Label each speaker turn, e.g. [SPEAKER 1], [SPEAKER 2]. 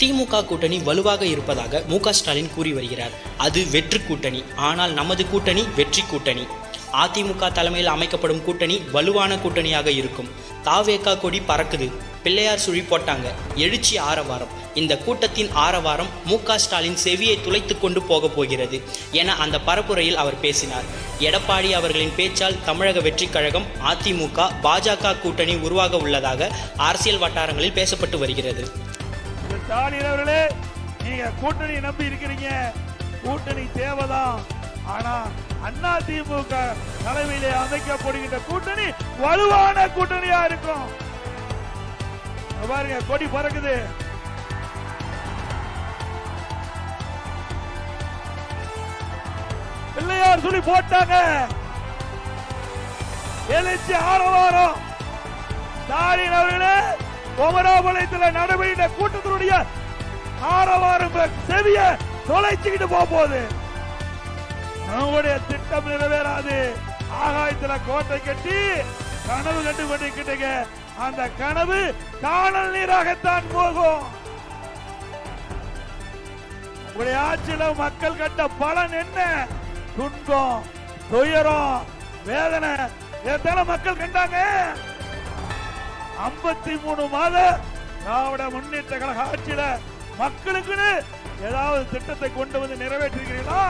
[SPEAKER 1] திமுக கூட்டணி வலுவாக இருப்பதாக மு ஸ்டாலின் கூறி வருகிறார். அது வெற்று கூட்டணி. ஆனால் நமது கூட்டணி வெற்றி கூட்டணி. அதிமுக தலைமையில் அமைக்கப்படும் கூட்டணி வலுவான கூட்டணியாக இருக்கும். தாவேக்கா கொடி பறக்குது. பிள்ளையார் சுழி போட்டாங்க. எழுச்சி ஆரவாரம். இந்த கூட்டத்தின் ஆரவாரம் மு ஸ்டாலின் செவியை துளைத்து கொண்டு போக போகிறது என அந்த பரப்புரையில் அவர் பேசினார். எடப்பாடி அவர்களின் பேச்சால் தமிழக வெற்றிக் கழகம் அதிமுக பாஜக கூட்டணி உருவாக உள்ளதாக அரசியல் வட்டாரங்களில் பேசப்பட்டு வருகிறது.
[SPEAKER 2] ஸ்டாலின் அவர்களே நீங்க கூட்டணி நம்பி இருக்கிறீங்க. கூட்டணி தேவைதான். ஆனா அண்ணா திமுக தலைமையிலே அமைக்கப்படுகின்ற கூட்டணி வலுவான கூட்டணியா இருக்கும். பாருங்க கொடி பறக்குது. பிள்ளையார் சொல்லி போட்டாங்க. எழுச்சி ஆரவாரம். ஸ்டாலின் அவர்களே குமராபாளையத்தில் நடைபெறுகின்ற கூட்டத்தினுடைய ஆரவாரம் செவிய தொலைச்சுக்கிட்டு போக போகுது நம்முடைய திட்டம் நிறைவேறாது. ஆகாயத்துல கோட்டை கட்டி கனவு கண்டு கொண்டிருக்கிட்டீங்க அந்த கனவு காணல் நீராகத்தான் போகும். உங்களுடைய ஆட்சியில மக்கள் கண்ட பலன் என்ன? துன்பம் துயரம் வேதனை. எத்தனை மக்கள் கண்டாங்க? ஐம்பத்தி மூணு மாத திராவிட முன்னேற்ற கழக ஆட்சியில மக்களுக்குன்னு ஏதாவது திட்டத்தை கொண்டு வந்து நிறைவேற்றிருக்கிறீங்களா